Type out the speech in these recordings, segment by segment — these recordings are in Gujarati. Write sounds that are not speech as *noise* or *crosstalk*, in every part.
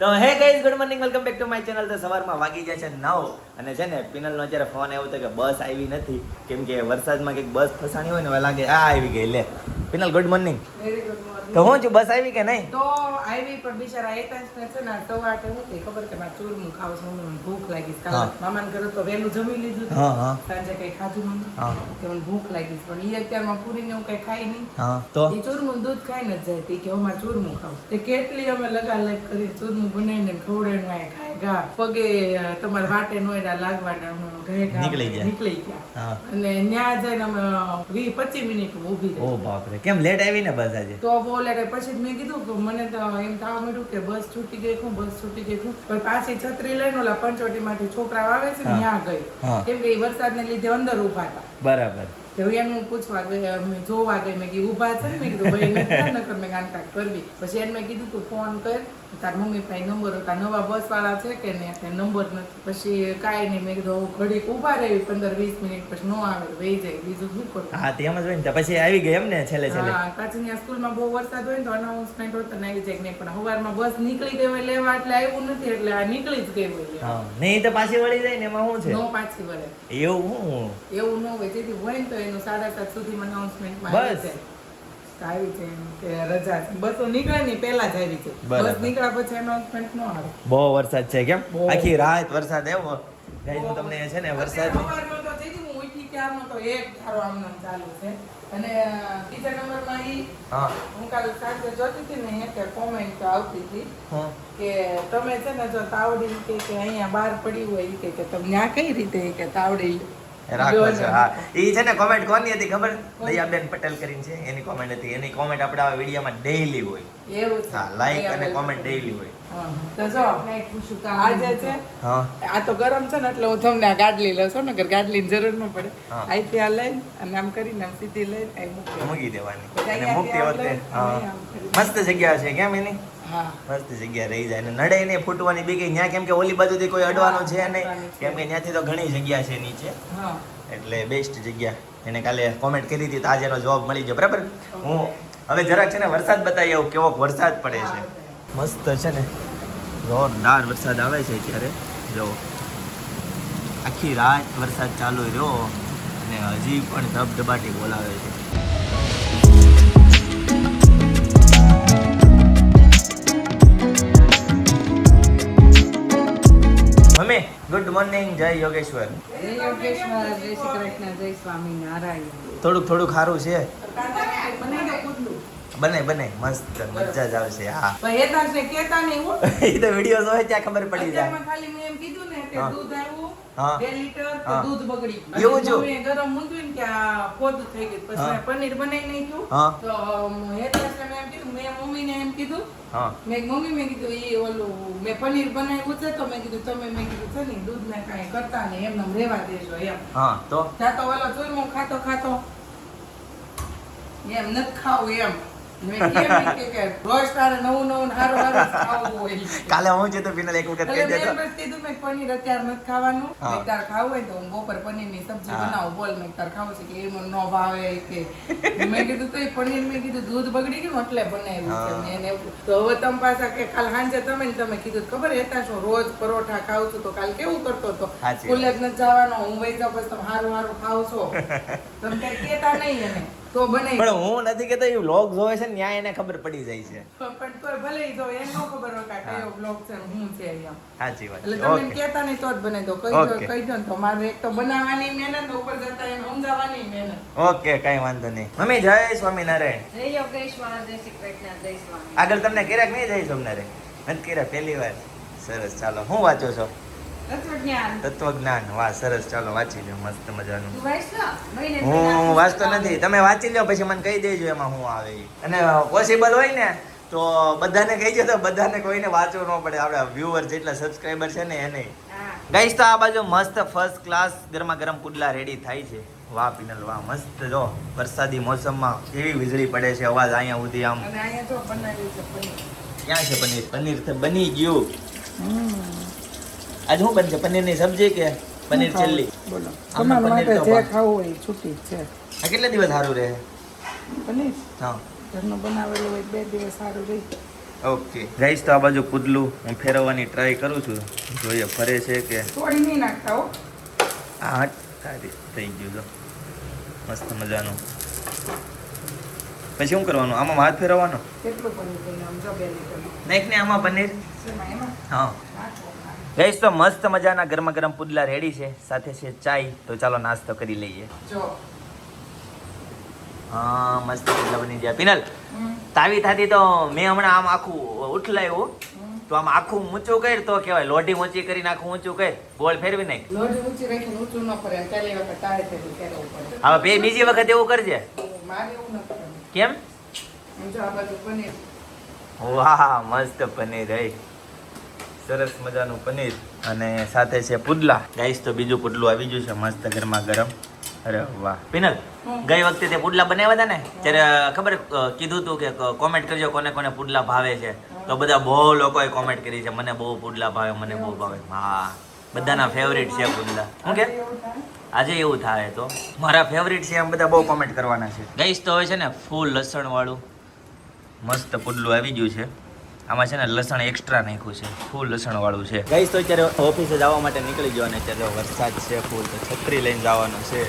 તો hey guys good morning welcome back to my channel તો સવારમાં વાગી જાય છે નવ અને છે ને પિનલનો અત્યારે ફોન આવ્યો હતો કે બસ આવી નથી. કેમ કે વરસાદમાં કંઈક બસ ફસાણી હોય ને લાગે, આ આવી ગઈ, લે. Pinal good morning very good morning તો હું છું બસ આવી કે નહીં? તો આવી પણ બિચારા એકાંશ ને છે ને સવારે હું થઈ ખબર કે મારે ચૂરમું ખાવ છું મને ભૂખ લાગી હા. મામાને ઘરે તો વહેલું જમી લીધું હતું. હા હા. સાંજે કઈ ખાધું મને હા. કે મને ભૂખ લાગી છે. પણ ઈ અત્યારમાં પૂરીને હું કઈ ખાઈ નહીં. હા તો? ઈ ચૂરમું દૂધ ખાઈને જ જાય. તી કે અમારે ચૂરમું ખાવ તે કેટલી અમે લગા લાગ કરી ચૂરમું બનાવીને ખવડાવીને આય ખાય. ગા પગે તમારે વાટે નોયડા લાગવાના નીકળી ગયા. નીકળી ગયા. અને ન્યા જઈને અમે વીસ પચીસ મિનિટ ઊભી રહી ઓ બાપ રે કેમ લેટ આવી ને બસ આજે? તો બોલે કે પછી મેં કીધું કે મને તો એમ થવા માંડ્યું કે બસ છૂટી ગઈ હું બસ છૂટી ગઈ છું. પણ પાછી છત્રી લઈને ઓલા પંચવટી માંથી છોકરા આવે છે ત્યાં ગઈ. કેમ કે ઈ વરસાદને લીધે અંદર ઊભા હતા. બરાબર. એમ પૂછવા ગઈ જોવા ગઈ. મેં કીધું ઊભા છે ને? મેં કીધું ભાઈ નકર મેં કાંટાક કરવી. પછી એને મેં કીધું તું ફોન કર. તાર મમ્મી પાસે નંબર હતા. નવા બસ વાળા છે કે ને એટલે નંબર નથી. પછી કાંઈ નહીં. મેં કીધું ઘડીક ઊભા રહી પંદર વીસ મિનિટ પછી ન આવે તો વહી જાય. બીજું શું કરું? હા તેમ જ હોય ને. પછી આવી ગઈ એમ ને છેલ્લે છેલ્લે. હા, પાછી ત્યાં સ્કૂલમાં બહુ વરસાદ હોય ને તો અનાઉન્સમેન્ટ હોય તો આવી જાય કે નહીં. પણ સવારમાં બસ નીકળી ગઈ હોય લેવા એટલે આવ્યું નથી એટલે આ નીકળી જ ગઈ હોય. હા. નહીં તો પાછી વળી જાય ને. એમાં શું નો પાછી વળે. એવું હું? એવું ન હોય. જેથી હોય ને તો એનું સાડા સાત સુધીમાં અનાઉન્સમેન્ટમાં બસ. આવી કે રજા છે. બસો નીકળે ને પહેલા જ આવી જાય બરાબર. બસ નીકળ્યા પછી એનાઉન્સમેન્ટ નો આવે. બહુ વરસાદ છે કેમ. આખી રાત વરસાદ એવો હું તમને છે ને વરસાદ હું ઉઠી તો એક ધારો આમ નામ ચાલુ છે. અને બીજા નંબરમાં ઈ હા. હું કાલે સાંજે જોતી હતી ને એક કોમેન્ટ આવતી હતી કે તમે છે ને જો તાવડી કે અહીંયા બહાર પડી હોય કે કે તમે આ કઈ રીતે કે તાવડી રાખો છો. હા. ઈ છે ને કોમેન્ટ કોની હતી ખબર? દયાબેન પટેલ કરીને છે. એની કોમેન્ટ હતી. એની કોમેન્ટ આપણે આ વિડીયોમાં ડેઈલી હોય. હા લાઈક અને કોમેન્ટ ડેઈલી હોય. તો જો આજે છે આ તો ગરમ છે ને એટલે હું તમને ગાડલી લઉં ને ગાડલીની જરૂર ન પડે. અહીંથી આ લઈને અને આમ કરીને આમ સીધી લઈને મૂકી મૂકી દેવાની. અને મૂકતી વખતે. મસ્ત જગ્યા છે કેમ એની? મસ્ત જગ્યા રહી જાય. અને નડે નહીં ફૂટવાની બી કઈ ત્યાં કેમ કે ઓલી બાજુથી કોઈ અડવાનું છે નહીં. કેમ કે ત્યાંથી તો ઘણી જગ્યા છે નીચે. એટલે બેસ્ટ જગ્યા. એને કાલે કોમેન્ટ કરી હતી તો આજે એનો જવાબ મળી ગયો. બરાબર? હું હવે જરાક છે ને વરસાદ બતાવી આવું કેવો વરસાદ પડે છે. મસ્ત છે ને. જોરદાર વરસાદ આવે છે અત્યારે. જો. આખી રાત વરસાદ ચાલુ રહ્યો અને હજી પણ ધબધબાટી બોલાવે છે. ગુડ મોર્નિંગ જય યોગેશ્વર જય યોગેશ્વર જય શ્રી કૃષ્ણ જય સ્વામી નારાયણ થોડુંક થોડુંક સારું છે. બને બને મસ્ત મજા જ આવશે હા. હેતાંશને કહેતા નહીં હો. *laughs* એ તો વીડિયો જોવે ત્યાં ખબર પડી જાય. ખાલી મેં એમ કીધું ને કે દૂધ આવ્યું હા. બે લીટર તો દૂધ બગડી એવું જો? મમ્મીએ ગરમ મૂક્યું ને કે આ ખોદું થઈ ગયું. પછી પનીર બનાવી નાખ્યું. તો હેતાંશને મેં એમ કીધું મેં મમ્મીને એમ કીધું. હા. મેં મમ્મી મેં કીધું એ ઓલું મેં પનીર બનાવ્યું છે તો મેં કીધું તમે મેં કીધું છે ને દૂધ ને કાંઈ કરતા ને એમને રહેવા દેજો એમ. હા તો? ત્યાં તો ઓલો ચૂરમું ખાતો ખાતો એમ નથી ખાવું એમ. તારે કાલે હું છે તો ફિનલ એક વખત કહી દેતો મેં કીધું મેં પનીર અત્યારે નથી ખાવાનું. મેં ખાવું હોય તો હું બપોર પનીરની સબ્જી બનાવું. બોલ મેં તાર ખાવું છે કે એ મને નો ભાવે કે મેં કીધું તો પનીર મેં કીધું દૂધ બગડી ગયું એટલે બનાવ્યું છે. મેં. તો હવે તમે પાછા કે કાલ સાંજે તમે ને તમે કીધું ખબર હતા છો રોજ પરોઠા ખાવ છું તો કાલ કેવું કરતો હતો? સ્કૂલે જ નથી જવાનો હું વૈજા પછી તમે હારું હારું ખાવ છો. તમે કઈ કહેતા નહીં એને. તો બને પણ હું નથી કેતો એ વ્લોગ જોવે છે ને ત્યાં એને ખબર પડી જાય છે. પણ તો ભલે તો જો એને ન ખબર હોય કે આ કયો બ્લોગ છે હું છે એમ સાચી વાત એટલે તમે કહેતા નહીં તો જ બને તો કહી દો. કહી દો તો મારે એક તો બનાવવાની મહેનત ઉપર જતા એમ સમજાવવાની મહેનત. ઓકે કઈ વાંધો નહીં. મમ્મી જય સ્વામિનારાયણ. જય યોગેશ્વર જય શ્રી કૃષ્ણ જય સ્વામી. આગળ તમને કેરેક નહીં જય સ્વામિનારાયણ? નથી કર્યા પહેલી વાર. સરસ ચાલો હું વાંચો છો? તત્વજ્ઞાન. વાહ સરસ. ચાલો વાંચી લો મસ્ત મજાનું. હું વાંચતો નથી. તમે વાંચી લો પછી મને કહી દેજો એમાં હું આવે અને પોસિબલ હોય ને તો બધાને કહી દો તો બધાને કોઈને વાંચવું ન પડે. આપણા વ્યુઅર જેટલા સબસ્ક્રાઈબર છે ને એને. ગઈશ ગાઈસ તો આ બાજુ મસ્ત ફર્સ્ટ ક્લાસ ગરમા ગરમ પુડલા રેડી થાય છે. વાહ પિનલ વાહ મસ્ત જો. વરસાદી મોસમમાં કેવી વીજળી પડે છે અવાજ અહીંયા સુધી આમ. ક્યાં છે પનીર? પનીર તો બની ગયું. આજે શું બનશે? પનીરની સબ્જી કે પનીર ચીલ્લી? બોલો. તમારા માટે જે ખાવું હોય છૂટી છે. આ કેટલા દિવસ સારું રહે? પનીર? હા. ઘરનું બનાવેલું હોય બે દિવસ સારું રહે. ઓકે. ગાઈસ તો આ બાજુ કુદલું. હું ફેરવવાની ટ્રાય કરું છું. જોઈએ ફરે છે કે? થોડી નહીં નાખતા હો. હા તારી થઈ ગયું તો મસ્ત મજાનું. પછી શું કરવાનું? આમાં હાથ ફેરવવાનો? કેટલું પનીર આમ જો બે લીટર નાખ ને આમાં પનીર. હા. ગઈશ તો મસ્ત મજાના ગરમા ગરમ પુડલા રેડી છે. સાથે છે ચાય. તો ચાલો નાસ્તો કરી લઈએ. હા મસ્ત પુડલા બની ગયા. પિનલ તાવી થતી તો મેં હમણાં આમ આખું ઉઠલાયું. તો આમ આખું ઊંચું કર તો કહેવાય. લોઢી ઊંચી કરી નાખું ઊંચું કર. ગોળ ફેરવી નાખ. લોઢી ઊંચી રાખીને ઊંચું ન ફરે. ચાલી વખત તારે પડે. હવે બે બીજી વખત એવું કરજે. મારે એવું ન કેમ? જો આ બાજુ પનીર. વાહ મસ્ત પનીર હે. સરસ મજાનું પનીર અને સાથે છે પુડલા. ગાઈસ તો બીજું પુડલું આવી ગયું છે મસ્ત ગરમા ગરમ. અરે વાહ. પિનલ ગઈ વખતે તે પુડલા બનાવ્યા હતા ને? ત્યારે ખબર કીધું તું કે કોમેન્ટ કરજો કોને કોને પુડલા ભાવે છે. તો બધા બહુ લોકોએ કોમેન્ટ કરી છે મને બહુ પુડલા ભાવે મને બહુ ભાવે. હા. બધાના ફેવરિટ છે પુડલા. હું કે? આજે એવું થાય તો? મારા ફેવરિટ છે એમ બધા બહુ કોમેન્ટ કરવાના છે. ગઈશ તો હવે છે ને ફૂલ લસણ વાળું મસ્ત પુડલું આવી ગયું છે. આમાં છે ને લસણ એક્સ્ટ્રા નાખ્યું છે. ફૂલ લસણ વાળું છે. ગઈશ તો અત્યારે ઓફિસે જવા માટે નીકળી ગયો અને અત્યારે વરસાદ છે ફૂલ તો છત્રી લઈને જવાનું છે.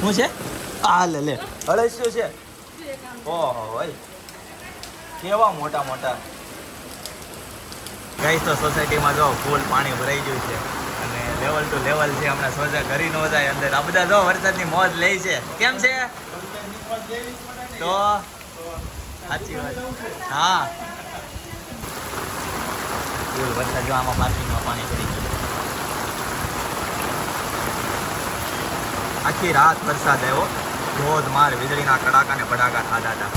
શું છે? આ લે લે. શું છે. ઓહો ભાઈ કેવા મોટા મોટા ગાઈસ તો સોસાયટીમાં જો ફૂલ પાણી ભરાઈ ગયું છે. લેવલ ટુ લેવલ છે હમણાં સોજા ઘરી નો જાય અંદર. આ બધા જો વરસાદની મોજ લે છે. કેમ છે? તો સાચી વાત. હા. ફૂલ વરસાદ જો આમાં પાર્કિંગમાં પાણી ગયું. આખી રાત વરસાદ આવ્યો. ધોધમાર વીજળીના કડાકા ને ભડાકા ખાધા હતા.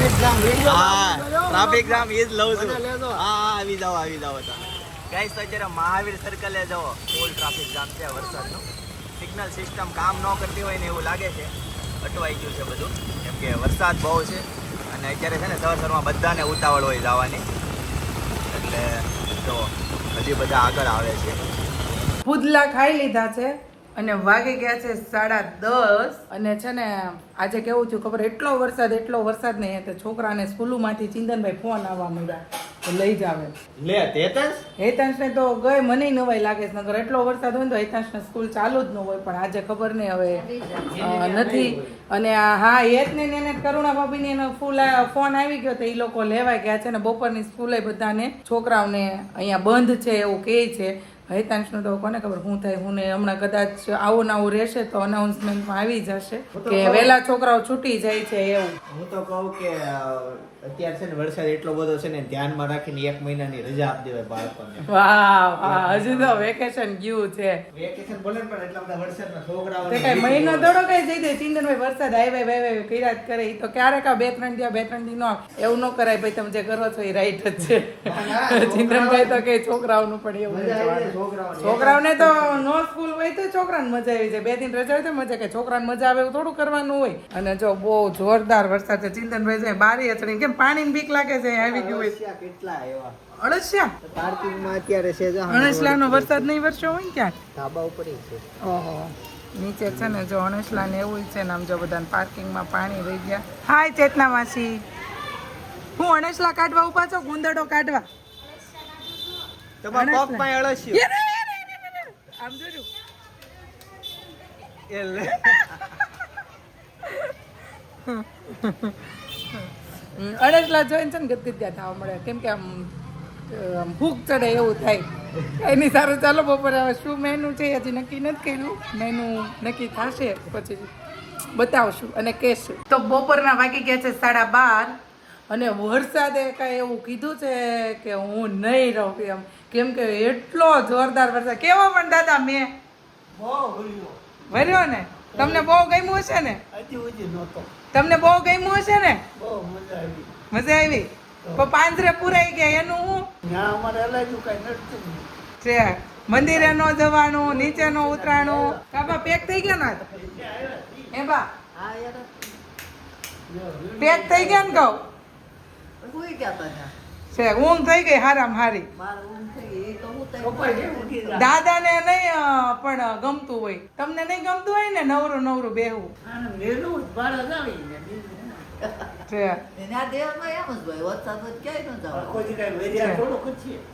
ટ્રાફિક જામ એ જ લઉં છું. હા હા આવી જાઓ આવી જાઓ તમે ગાઈસ અત્યારે મહાવીર સર્કલે જાઓ. ફૂલ ટ્રાફિક જામ છે વરસાદનું. સિગ્નલ સિસ્ટમ કામ ન કરતી હોય ને એવું લાગે છે. અટવાઈ ગયું છે બધું. કેમ કે વરસાદ બહુ છે. અને અત્યારે છે ને સવાર સવારમાં બધાને ઉતાવળ હોય જવાની. એટલે તો હજી બધા આગળ આવે છે. પુદલા ખાઈ લીધા છે. અને વાગી ગયા છે સાડા દસ. અને છે ને આજે કેવું થયું ખબર? એટલો વરસાદ એટલો વરસાદ નહીં તો છોકરાને સ્કૂલમાંથી ચિંતનભાઈ ફોન આવવા મળ્યા તો લઈ જાવે લે હેતાંશ? હેતાંશને તો ગઈ મને નવાઈ લાગે છે. નગર એટલો વરસાદ હોય ને તો હેતાંશને સ્કૂલ ચાલુ જ ન હોય પણ આજે ખબર નહીં હવે નથી. અને આ હા હેતને ને એને કરુણા ભાભીને એનો ફૂલ ફોન આવી ગયો તો એ લોકો લેવાય ગયા છે ને બપોરની સ્કૂલે બધાને. છોકરાઓને અહીંયા બંધ છે એવું કહે છે. હેતાંશનું તો કોને ખબર શું થાય હું ને હમણાં કદાચ આવું ને આવું રહેશે તો અનાઉન્સમેન્ટમાં આવી જશે કે વહેલા છોકરાઓ છૂટી જાય છે એવું. હું તો કહું કે અત્યારે છે ને વરસાદ એટલો બધો છે ને ધ્યાનમાં રાખીને એક મહિનાની રજા આપી દેવાય બાળકોને. *laughs* વાહ વાહ હજુ તો વેકેશન ગયું છે. વેકેશન બોલે પણ એટલા બધા વરસાદના છોકરાઓ તે કઈ મહિનો દોડો કઈ જઈ દે ચિંતનભાઈ વરસાદ આવ્યા ભાઈ કર્યા જ કરે તો ક્યારેક આ બે ત્રણ દિવસ બે ત્રણ દી નો એવું ન કરાય ભાઈ તમે જે કરો છો એ રાઈટ જ છે. ચિંતનભાઈ તો કે છોકરાઓનું પણ એવું. છોકરાઓને. તો નો સ્કૂલ હોય તો છોકરાને મજા આવી જાય. બે દિન રજા હોય તો મજા કે છોકરાને મજા આવે એવું થોડું કરવાનું હોય. અને જો બહુ જોરદાર વરસાદ છે. ચિંતનભાઈ છે બારી અચડી કેમ પાણીની બીક લાગે છે આવી ગયું હોય. કેટલા એવા. અળસિયા? પાર્કિંગમાં અત્યારે છે અણસલાનો વરસાદ નહીં વરસ્યો હોય ને ધાબા ઉપર છે. ઓહો. નીચે છે ને જો અણસલા ને એવું છે ને આમ જો બધા પાર્કિંગમાં પાણી વહી ગયા. હાય ચેતના માસી. હું અણસલા કાઢવા છો ગુંદડો કાઢવા? તમારા અળસિયું. આમ જોજો. *laughs* લે. અણસલા જોઈને છે ને ગદગદિયા થવા મળે. કેમ કે આમ ભૂખ ચડે એવું થાય. એની સારું ચાલો બપોરે હવે શું મેનુ છે હજી નક્કી નથી કર્યું. મેનુ નક્કી થશે પછી બતાવશું અને કહેશું. તો બપોરના વાગી ગયા છે સાડા બાર અને વરસાદે કાંઈ એવું કીધું છે કે હું નહીં રહું એમ. કેમ કે એટલો જોરદાર વરસાદ. કેવો પણ દાદા મેં? ભર્યો ને? તમને બહુ ગમ્યું હશે ને? તમને બહુ ગમ્યું હશે ને? મજા આવી. પણ પાંજરે પુરાઈ ગયા એનું હું? છે. મંદિરે નો જવાનું નીચે નો ઉતરાણું. કાબા પેક થઈ ગયા ના એ બા પેક થઈ ગયા ને કહું? છે ઊંઘ થઈ ગઈ હારામ હારી. દાદાને નહીં અ, પણ ગમતું હોય. તમને નહીં ગમતું હોય ને નવરું નવરું બેહવું.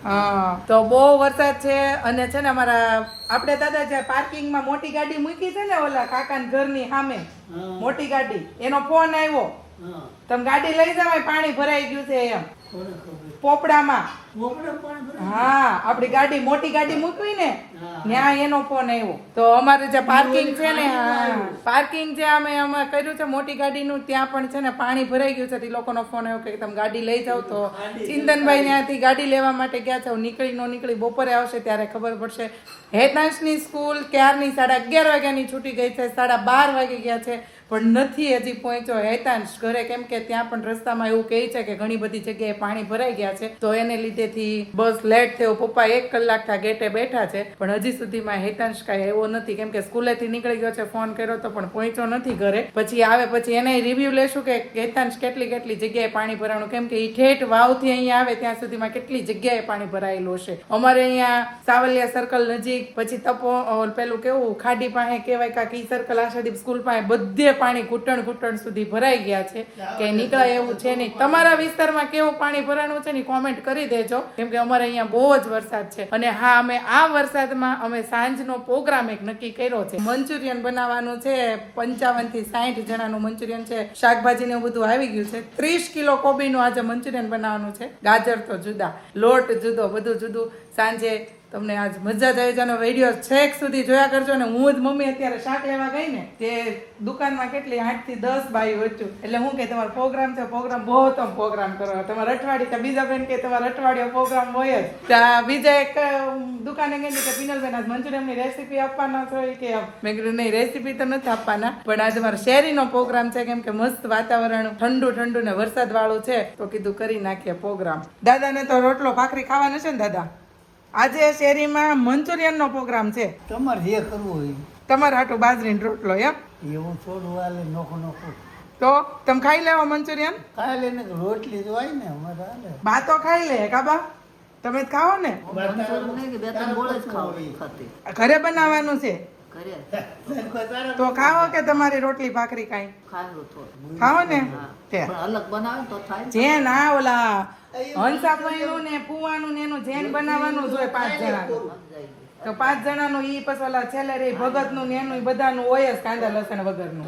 હા તો બહુ વરસાદ છે અને છે ને અમારા આપણે દાદા જે પાર્કિંગમાં મોટી ગાડી મૂકી છે ને ઓલા કાકાના ઘરની સામે મોટી ગાડી એનો ફોન આવ્યો. તમે ગાડી લઈ જવાય પાણી ભરાઈ ગયું છે એમ. પોપડામાં. હા આપણી ગાડી મોટી ગાડી મૂકવી ને ત્યાં એનો ફોન આવ્યો. તો અમારે જે પાર્કિંગ છે ને પાર્કિંગ જે અમે અમે કર્યું છે મોટી ગાડીનું ત્યાં પણ છે ને પાણી ભરાઈ ગયું છે તે લોકોનો ફોન આવ્યો કે તમે ગાડી લઈ જાઓ તો ચિંતનભાઈ ત્યાંથી ગાડી લેવા માટે ગયા છે નીકળી નો નીકળી બપોરે આવશે ત્યારે ખબર પડશે. હેતાંશની સ્કૂલ ક્યારની? સાડા અગિયાર વાગ્યાની છૂટી ગઈ છે સાડા બાર વાગી ગયા છે. પણ નથી હજી પહોંચ્યો. હેતાંશ ઘરે કેમ કે ત્યાં પણ રસ્તામાં એવું કહે છે કે ઘણી બધી જગ્યાએ પાણી ભરાઈ ગયા છે. તો એને લીધેથી બસ લેટ થયો. પપ્પા એક કલાકના ગેટે બેઠા છે. પણ હજી સુધીમાં હેતાંશ કાંઈ એવો નથી. કેમ કે સ્કૂલેથી નીકળી ગયો છે ફોન કર્યો તો પણ પહોંચ્યો નથી ઘરે. પછી આવે પછી એને રિવ્યુ લેશું કે હેતાંશ કેટલી કેટલી જગ્યાએ પાણી ભરાણું. કેમ કે એ ઠેઠ વાવથી અહીંયા આવે ત્યાં સુધીમાં કેટલી જગ્યાએ પાણી ભરાયેલું છે અમારે અહીંયા સાવલિયા સર્કલ નજીક, પછી તપો પેલું કેવું, ખાડી પાસે કહેવાય કાંક સર્કલ આશાદીપ સ્કૂલ પાસે બધે પાણી ઘૂંટણ ઘૂંટણ સુધી ભરાઈ ગયા છે. કે નીકળાય એવું છે નહીં. તમારા વિસ્તારમાં કેવું પાણી ભરાણું છે ને કોમેન્ટ કરી દેજો. કેમ કે અમારે અહીંયા બહુ જ વરસાદ છે. અને હા અમે આ વરસાદમાં અમે સાંજનો પ્રોગ્રામ એક નક્કી કર્યો છે. મંચુરિયન બનાવવાનું છે. પંચાવનથી સાઠ જણાનું મંચુરિયન છે. શાકભાજી ને બધું આવી ગયું છે. ત્રીસ કિલો કોબીનું આજે મંચુરિયન બનાવવાનું છે. ગાજર તો જુદા લોટ જુદો બધું જુદું. સાંજે તમને આજ મજા જ છે વીડિયો છેક સુધી જોયા કરજો ને હું જ મમ્મી અત્યારે શાક લેવા ગઈ ને, તે દુકાનમાં કેટલી આઠથી દસ બાઈ વચ્ચું. એટલે હું કે તમારો પ્રોગ્રામ છે પ્રોગ્રામ બહુ તમે પ્રોગ્રામ કરો. તમારે અઠવાડિયે બીજા બેન કે તમારે અઠવાડિયો પ્રોગ્રામ હોય જ. બીજા એક દુકાને ગઈ કે પિનલબેન આજ મંચુરિયનની રેસીપી આપવાના છો કે મેં કીધું, નહીં રેસીપી તો નથી આપવાના, પણ આજે મારો શેરીનો પ્રોગ્રામ છે, કેમ કે મસ્ત વાતાવરણ, ઠંડુ ઠંડુ ને વરસાદ વાળું છે. તો કીધું, કરી નાખીએ પ્રોગ્રામ દાદાને તો રોટલો ભાખરી ખાવાનો છે ને, દાદા? આજે શેરીમાં મંચુરિયનનો પ્રોગ્રામ છે. તમારે જે કરવું હોય તમારા હાટુ બાજરીનો રોટલો એમ એવું થોડું હાલે નોખું નોખું. તો તમે ખાઈ લેવો મંચુરિયન? ખાઈ લઈને રોટલી જ હોય ને અમારે હાલે. બા તો ખાઈ લે કાબા તમે જ ખાઓ ને? ઘરે બનાવવાનું છે. *laughs* તો ખાઓ કે તમારી રોટલી ભાખરી કાંઈ? ખાઓ ને? અલગ બનાવે તો થાય જેન આ ઓલા હંસાભાઈનું ને ફુવાનું ને એનું જેન બનાવવાનું જ પાંચ તો પાંચ જણાનું ઈ પછી ઓલા છેલ્લે રે ભગતનું ને એનું બધાનું હોય જ કાંદા લસણ વગરનું.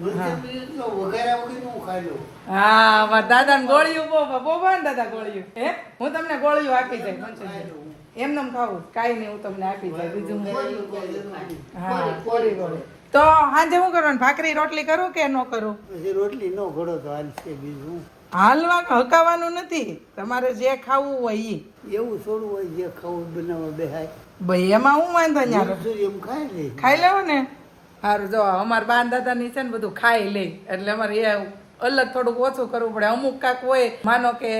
વગેરે વગેરે હું. દાદા ને ગોળીયું બહુ બહુ ને દાદા ગોળીયું હે? હું તમને ગોળીયું આપી જાય એમને ખાવું. કાંઈ નહીં હું તમને આપી જાય બીજું હું હા તો સાંજે શું કરવાનું ભાખરી રોટલી કરું કે ન કરું? રોટલી નો ઘડો તો હાલશે બીજું. હાલવા હકાવાનું નથી. તમારે જે ખાવું હોય એ એવું થોડું હોય જે ખાવું બનાવવા બેહાય. ભાઈ એમાં હું વાંધો નહીં એમ ખાઈ લે. ખાઈ લેવો ને? સારું જો અમારા બાન દાદાની છે ને બધું ખાઈ લે. એટલે અમારે એ અલગ થોડુંક ઓછું કરવું પડે. અમુક કાંક હોય, માનો કે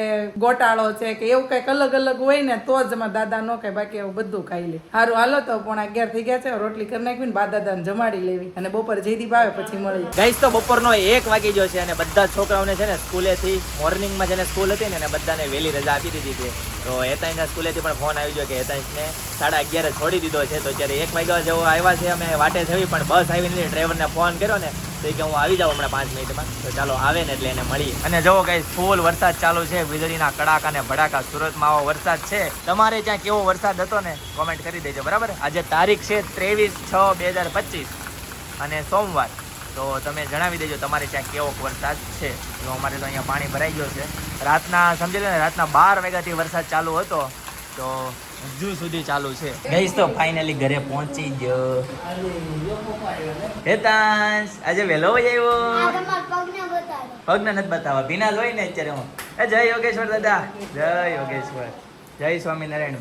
ગોટાળો છે કે એવું કંઈક અલગ અલગ હોય ને, તો જ અમારા દાદા નો ખાય બાકી એવું બધું ખાઈ લે. સારું હાલો તો પણ અગિયાર થઈ ગયા છે, રોટલી કરી નાખવી ને બા દાદાને જમાડી લેવી. અને બપોર જયદીપ આવે પછી મળી ગઈશ તો બપોરનો એક વાગી ગયો છે અને બધા છોકરાઓને છે ને સ્કૂલેથી, મોર્નિંગમાં જેને સ્કૂલ હતી ને, એને બધાને વહેલી રજા આપી દીધી છે તો હેતાઈના સ્કૂલેથી પણ ફોન આવી ગયો કે હેતાઈસને સાડા અગિયારે છોડી દીધો છે. તો અત્યારે એક વાગ્યા જેવો આવ્યા છે, અમે વાટે થવી, પણ બસ આવી નથી ડ્રાઈવરને ફોન કર્યો ને તો કે હું આવી જાઉં હમણાં પાંચ મિનિટમાં. તો ચાલો આવે ને એટલે એને મળી અને જો કઈ ફૂલ વરસાદ ચાલુ છે. વીજળીના કડાકા ને ભડાકા સુરતમાં આવો વરસાદ છે. તમારે ત્યાં કેવો વરસાદ હતો ને કોમેન્ટ કરી દેજો, બરાબર? આજે તારીખ છે ત્રેવીસ છ બે હજાર પચીસ અને સોમવાર. તો તમે જણાવી દેજો તમારે ત્યાં કેવો વરસાદ છે. તો અમારે તો અહીંયા પાણી ભરાઈ ગયો છે. રાતના, સમજી લો ને, રાતના બાર વાગ્યાથી વરસાદ ચાલુ હતો. તો હજુ સુધી ચાલુ છે. ગઈશ તો ફાઇનલી ઘરે પહોંચી ગયો. હેતાંશ આજે વહેલો આવ્યો? પગને નથી બતાવવા. ભીના હોય ને અત્યારે હું. એ જય યોગેશ્વર દાદા. જય યોગેશ્વર. જય સ્વામિનારાયણ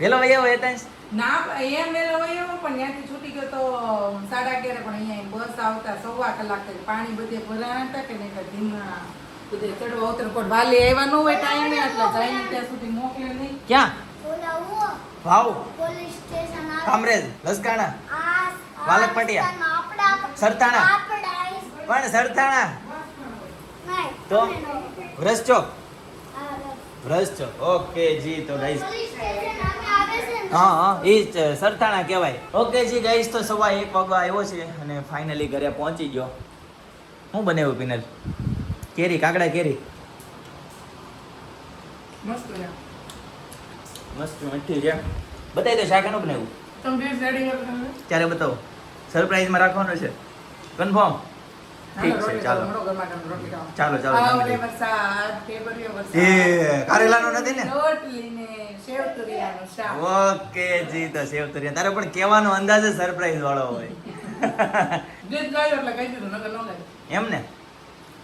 વહેલો ભાઈ આવ્યો હેતાંશ ના એમ વેલો હોય પણ ત્યાંથી છૂટી ગયો તો સાડા અગિયાર પણ અહીંયા બસ આવતા સવા કલાક પાણી બધે ભરાણા હતા કે નહીં ધીમા બધે ચડવા ઉતર કોઈ વાલી આવ્યા ન હોય ટાઈમે એટલે જઈને ત્યાં સુધી મોકલે નહીં. ક્યાં? Wow. Police station Kamrej Laskana. આ વાલક પટિયા. સરથાણા. પણ સરથાણા તો? વ્રસ ચોક? ભ્રષ્ટ ઓકે જી તો ગાઈસ હા હા. એ જ સરથાણા કહેવાય. ઓકે જી ગાઈસ તો સવા એક વાગવા આવ્યો છે અને ફાઇનલી ઘરે પહોંચી ગયો. હું બનાવ્યું પિનલ? કેરી કાકડા કેરી. મસ્ત છે. મસ્ત મીઠી છે. બતાવી દો શાક એનું બનાવ્યું તમે ત્યારે બતાવો. સરપ્રાઈઝમાં રાખવાનું છે. કન્ફર્મ ઠીક છે ચાલો. ચાલો ચાલો એ કારેલાનો નથી ને? ઓકે જી તો સેવ તરિયા તારે પણ કહેવાનો અંદાજ સરપ્રાઈઝ વાળો હોય. *laughs* એમ ને?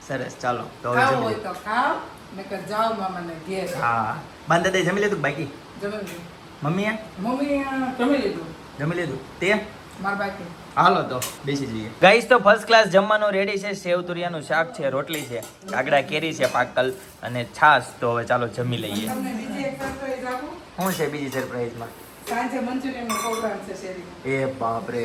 સરસ ચાલો તો હવે ખાવ જમી હોય. તો ખાવ નકર જાઓ મામાને ઘેર. હા બાંધા દે જમી લીધું કે બાકી? જમી લીધું. મમ્મીએ મમ્મી અ, જમી લીધું. જમી લીધું. તે? મારા બાકી. હાલો તો બેસી જઈએ ગાઈસ તો ફર્સ્ટ ક્લાસ જમવાનું રેડી છે સેવ તુરિયાનું શાક છે રોટલી છે કાગડા કેરી છે પાકલ અને છાશ. તો હવે ચાલો જમી લઈએ. તમને બીજી એક સરપ્રાઈઝ આપું? શું છે બીજી સરપ્રાઈઝમાં સાંજે મંચુરિયનનો પ્રોગ્રામ છે શેરી એ બાપ રે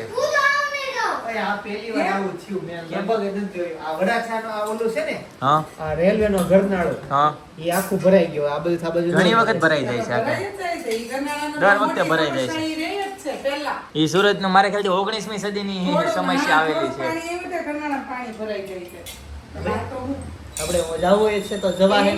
ઓય, આ પહેલી વાર આવું થયું. મેં લગભગ એ નથી જોયું. આ વરાછાનો આ ઓલું છે ને હા. આ રેલવેનો ગરનાળો. હા. એ આખું ભરાઈ ગયો. આ બધું આ બધું ઘણી વખત ભરાઈ જાય છે આ જ જાય છે. ઈ ગરનાળાનો દર વખતે ભરાઈ જાય છે. એ સુરતનું મારે ખ્યાલ ઓગણીસમી સદીની ની સમસ્યા આવેલી છે. પાણી એવું છે, ગરનાળામાં પાણી ભરાઈ જાય છે. આપણે જવું એ છે તો જવા હે?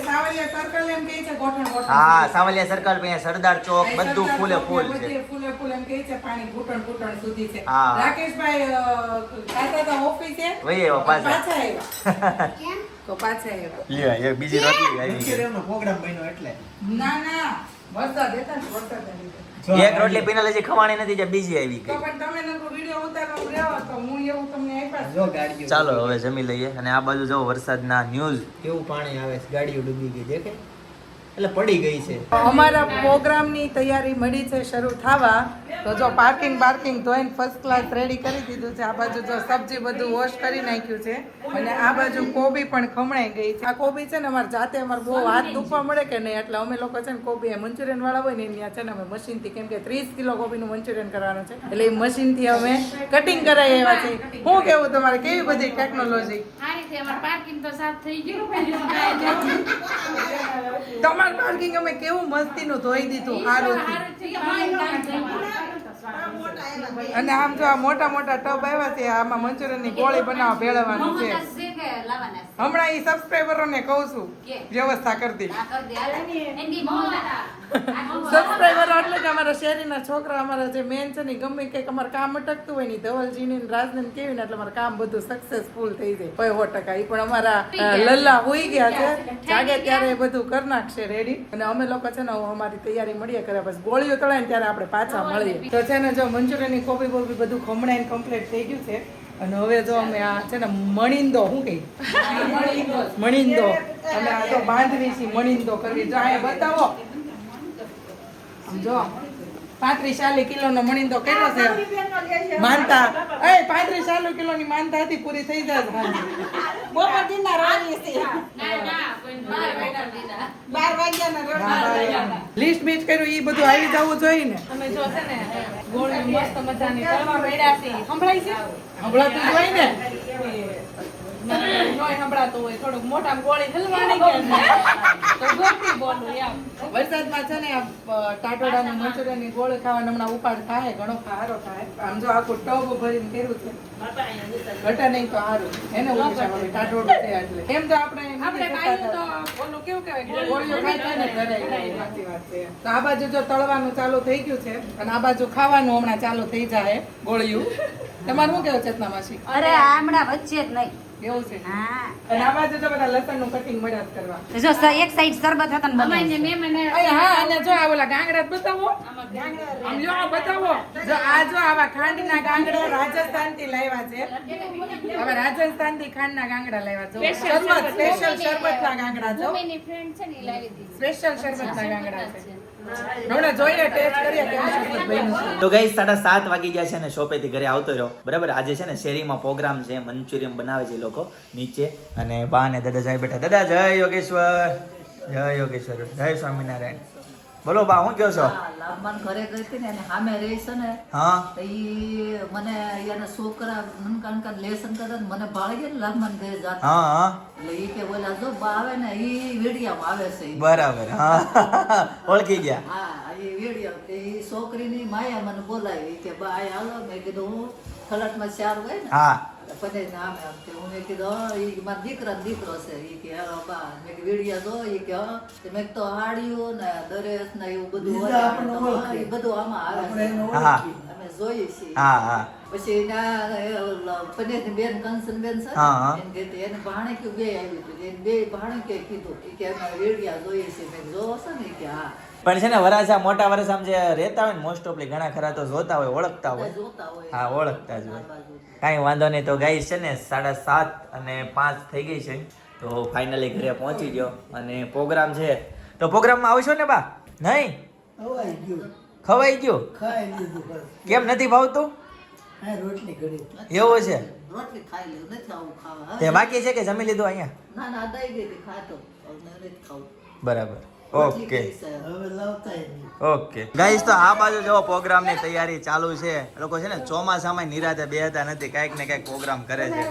સાવલિયા સર્કલ એમ કહે છે, ગોઠણ ગોઠણ હા સાવલિયા સર્કલ પછી સરદાર ચોક બધું ફૂલે ફૂલ છે ફૂલે ફૂલ એમ કહે છે, પાણી ઘૂંટણ ઘૂંટણ સુધી છે. હા. રાકેશભાઈ અ, તો ઓફિસે, આવ્યા પાછા. પાછા આવ્યા. *laughs* તો પાછા આવ્યા. લ્યો, એક બીજી રોટલી આવી ગઈ. પ્રોગ્રામ બન્યો એટલે ના ના વરસાદ હતા વરસાદ. જો એક રોટલી પીને હજી ખવાણી નથી જે બીજી આવી ગઈ. પણ તમે નકરો વીડિયો ઉતારવા રહ્યો તો હું એવું તમને આપ્યા જો. ગાડીઓ ચાલો હવે જમી લઈએ. અને આ બાજુ જો વરસાદના ન્યૂઝ કેવું પાણી આવે છે? ગાડીઓ ડૂબી ગઈ દેખે એટલે પડી ગઈ છે. અમારા પ્રોગ્રામની તૈયારી મળી છે શરૂ થવા. તો જો પાર્કિંગ પાર્કિંગ ધોઈને ફર્સ્ટ ક્લાસ રેડી કરી દીધું છે. આ બાજુ જો સબ્જી બધું વોશ કરી નાખ્યું છે. અને આ બાજુ કોબી પણ ખમણાઈ ગઈ છે. આ કોબી છે ને અમારે જાતે અમારે બહુ હાથ દુખવા મળે કે નહીં એટલે અમે લોકો છે ને કોબી એ મંચુરિયન વાળા હોય ને ત્યાં છે ને અમે મશીનથી કેમ કે ત્રીસ કિલો કોબીનું મંચુરિયન કરવાનું છે. એટલે એ મશીનથી અમે કટિંગ કરાવી આવ્યા છે. શું કેવું તમારે? કેવી બધી ટેકનોલોજી આ અમારે પાર્કિંગ અમે કેવું મસ્તીનું ધોઈ દીધું સારું અને આમ જો આ મોટા મોટા ટબ આવ્યા છે આમાં મંચુરિયનની ગોળી બનાવવા ભેળવવાનું છે? હમણાં એ સબસ્ક્રાઈબરોને કહું છું વ્યવસ્થા કરી દી. સબસ્ક્રાઈબરો એટલે કે અમારા શેરીના છોકરા અમારા જે મેન છે ને ગમે કંઈક અમારે કામ અટકતું હોય ને ધવલજીની ને રાજને કેવી ને એટલે અમારે કામ બધું સક્સેસફુલ થઈ જાય. હોય સો ટકા. એ પણ અમારા લલ્લા હોઈ ગયા છે. જાગે ત્યારે એ બધું કરી નાખશે રેડી અને અમે લોકો છે ને અમારી તૈયારી મળીએ કરે બસ ગોળીઓ તળાય ને ત્યારે આપણે પાછા મળીએ. તો છે ને જો મંચુરિયનની કોબી બોબી બધું ખમણાઈને કમ્પ્લીટ થઈ ગયું છે. અને હવે જો અમે આ છે ને મણિંદો શું કહી? મણિંદો. અને આ તો બાંધવી છે મણિંદો કરવી. જો અહીંયા બતાવો. જો પાંત્રીસ ચાલીસ કિલોનો મણી તો કર્યો છે. માનતા. એ પાંત્રીસ ચાલીસ કિલોની માનતા હતી પૂરી થઈ જાય. બપોર દીના રોટલી છે. ના, ના, બાર. વાગ્યાના લિસ્ટ બીટ કર્યું એ બધું આવી જવું જોઈએ ને. અમે જો છે ને ગોળી મસ્ત મજાની તળવા મળ્યા છે સંભળાય છે? હમણાં ને સંભળાતું હોય થોડુંક મોટા ગોળી હલવાણી કે તો ગોળથી બોલું એમ વરસાદમાં છે ને આ ટાટોડાનું મંચુરિયનની ગોળી ખાવાનો હમણાં ઉપાડ થાય ઘણો સારો થાય આમ જો આખું ટબ ભરીને કર્યું છે. ઘટા નહીં તો સારું એને ઓછા ટાટોડું છે એટલે. એમ તો આપણે આપણે તો ઓલું કેવું કહેવાય ગોળીઓ ખાઈ ખાઈ ને ઘરે. આવી. સાચી વાત છે. તો આ બાજુ જો તળવાનું ચાલુ થઈ ગયું છે અને આ બાજુ ખાવાનું હમણાં ચાલુ થઈ જાય ગોળિયું તમારું શું કેવું ચેતના માસી અરે હમણાં વચ્ચે જ નહીં. એવું છે. હા. અને આ બાજુ તો બધા લસણનું કટિંગ મળ્યા કરવા. જો એક સાઈડ શરબત હતા ને બનાવ્યું. અય હા અને જો આ ઓલા ગાંગડા બતાવો. આમ જો આ બતાવો. જો આ જો આવા ખાંડના ગાંગડા રાજસ્થાનથી લાવ્યા છે. હવે રાજસ્થાનથી ખાંડના ગાંગડા લાવ્યા જો શરબત સ્પેશિયલ ગાંગડા જો છે ને લાવી દીધી. સ્પેશિયલ શરબતના ગાંગડા છે. સાત વાગી ગયા છે અને શોપેથી ઘરે આવતો રહ્યો. બરાબર, આજે છે ને શેરીમાં પ્રોગ્રામ છે, મંચુરિયન બનાવે છે લોકો, નીચે. અને બા ને દાદા સાહેબ બેઠા. દાદા, જય યોગેશ્વર. જય યોગેશ્વર. જય સ્વામિનારાયણ. બોલો બા હું કહો છો? લાંબાન ઘરે ગઈ હતી ને એને સામે રહી છે ને હા. તો ઈ મને એના છોકરા નનકા નનકા લેસન કરતા મને ભાળી ગયા ને લાંબાન ઘરે જાતા. હા હા. એટલે ઈ કે બોલા જો બા આવે ને ઈ વેડિયામાં આવે છે બરાબર હા. *laughs* ઓળખી ગયા. હા ઈ વેડિયા તે ઈ છોકરીની માયા મને બોલાવી. કે બા આય હાલો. મેં કીધું હું ખલટમાં ચાર હોય ને. હા. પછી નામ એમ કે હું મેં કીધું "હા, મારા દીકરા દીકરો છે. એ કે "હા, બા. મેં કે વીડિયા જો. એ કે "હા." મેં તો હાડિયું ને દરેસ ને એવું બધું. ઈ બધું આમાં આવે છે. અમે જોઈએ છીએ. હા હા. પછી એના પનેરની બેન કંસન બેન છે. એને કહેતી, એને ભાણે કયું બે આવ્યું હતું એને બે ભાણે કે કીધું કે અમે વીડિયા જોઈએ છે મેં જોવો છે ને? કે હા. પણ છે ને વરાછા મોટા વરસામ જે રહેતા હોય ને મોસ્ટ ઓફલી ઘણા ખરા તો જોતા હોય ઓળખતા હોય. હા ઓળખતા જ હોય. કાંઈ વાંધો નહીં તો ગાઈ છે ને સાડા સાત અને પાંચ થઈ ગઈ છે. તો ફાઇનલી ઘરે પહોંચી ગયો અને પ્રોગ્રામ છે. તો પ્રોગ્રામમાં આવશો ને બા? નહીં? ખવાઈ ગયું. ખાઈ લીધું બસ. કેમ નથી ભાવતું? હા એવું છે? રોટલી ખાઈ લે નથી આવું ખાવા. તે બાકી છે કે જમી લીધું અહીંયા? બરાબર. ઓકે ઓકે ગાઈસ તો આ બાજુ જો પ્રોગ્રામની તૈયારી ચાલુ છે. એ લોકો છે ને ચોમાસામાં નિરાતે બેહતા નથી કાંઈક ને કાંઈક પ્રોગ્રામ કરે છે?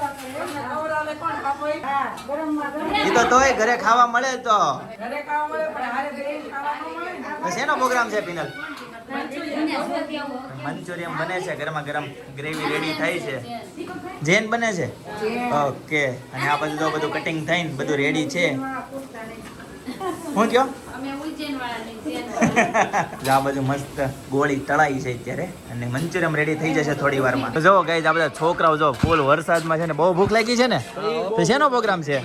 એ તો તોય ઘરે ખાવા મળે તો. ઘરે ખાવા મળે પણ હારે બેહીને ખાવા ન મળે ને. તો શેનો પ્રોગ્રામ છે પિનલ મંચુરિયન બને છે ગરમા ગરમ ગ્રેવી રેડી થાય છે. જૈન બને છે? ઓકે અને આ બધું તો બધું કટિંગ થઈને બધું રેડી છે. હું કયો? *laughs* આ બધું મસ્ત ગોળી તળાઈ છે અત્યારે અને મંચુરિયમ રેડી થઈ જશે થોડી વારમાં. તો જો ગાઈઝ આ બધા છોકરાઓ જો ફૂલ વરસાદમાં છે ને બહુ ભૂખ લાગી છે ને? તો શેનો પ્રોગ્રામ છે?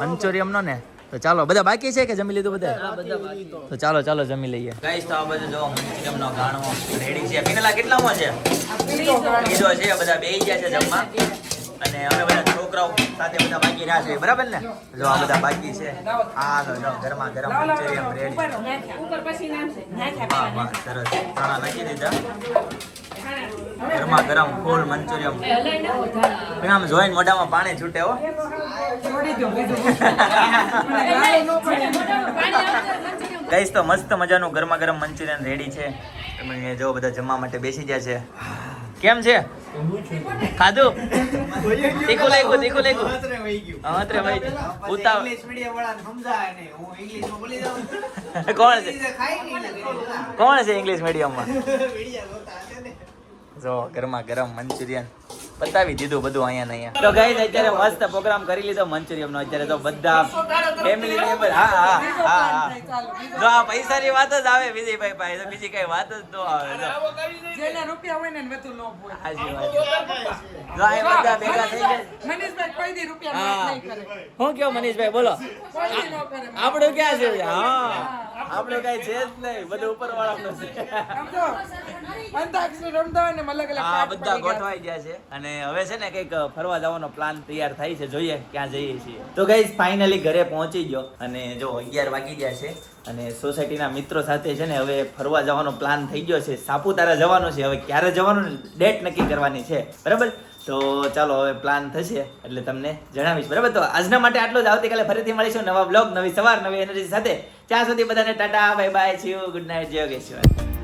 મંચુરિયમ નો? ને તો ચાલો બધા બાકી છે કે જમી લીધું બધા? તો ચાલો ચાલો જમી લઈએ. ગાઈઝ તો આ બધું જો મંચુરિયમ નો ગાણો રેડી છે. પીનેલા કેટલામાં છે? બધા બેહી ગયા છે જમવા. અને હવે બધા છોકરાઓ સાથે બધા બાકી રહ્યા છે. બરાબર ને? જો આ બધા બાકી છે. આ તો જો ગરમા ગરમ મંચુરિયમ રેડી ઉપર પછી નાખશે વાહ નાખ્યા વાહ સરસ. ચણા નાખી દીધા. ગરમા ગરમ ફૂલ મંચુરિયમ પણ આમ જોઈને મોઢામાં પાણી છૂટે હો. *laughs* ગાઈસ તો મસ્ત મજાનું ગરમા ગરમ મંચુરિયન રેડી છે. તમે જો બધા જમવા માટે બેસી ગયા છે. કેમ છે? ખાધું? તીખું લાગ્યું તીખું લાગ્યું. અત્રે વહી હા, અત્રે વહી ઉતાવ-. *laughs* કોણ છે? કોણ છે ઇંગ્લિશ મીડિયમમાં. *laughs* જો ગરમા ગરમ મંચુરિયન. બતાવી દીધું બધું અહીંયા ને અહીંયા. તો ગાઈસ અત્યારે મસ્ત પ્રોગ્રામ કરી લીધો મંચુરિયમ નો અત્યારે તો બધા ફેમિલી મેમ્બર હા હા હા તો આ પૈસા ની વાત જ આવે વિજયભાઈ ભાઈ તો બીજી કઈ વાત જ ન આવે. જેને રૂપિયા હોય ને બધું ન હોય. હાજી વાત જો આ બધા ભેગા થઈ ગયા. મનીષભાઈ કોઈ દી રૂપિયા નહીં કરે. હું કયો મનીષભાઈ? બોલો. આપણું ક્યાં છે? હા. આપણું કઈ છે જ નહીં. બધું ઉપર વાળાનું છે બધા. ગોઠવાઈ ગયા છે. અને હવે છે ને કંઈક ફરવા જવાનો પ્લાન તૈયાર થાય છે, જોઈએ ક્યાં જઈએ છીએ. તો ગાઈઝ ફાઇનલી ઘરે પહોંચી ગયો અને જો અગિયાર વાગી ગયા છે અને સોસાયટીના મિત્રો સાથે છે ને હવે ફરવા જવાનો પ્લાન થઈ ગયો છે. સાપુતારા જવાનો છે, હવે ક્યારે જવાનું ડેટ નક્કી કરવાની છે, બરાબર? તો ચાલો હવે પ્લાન થશે એટલે તમને જણાવીશ, બરાબર? તો આજના માટે આટલું જ. આવતીકાલે ફરીથી મળીશું નવા બ્લોગ નવી સવાર, નવી એનર્જી સાથે. ત્યાં સુધી બધાને ટાટા બાય બાય છીએ ગુડ નાઇટ જય યોગેશ્વર.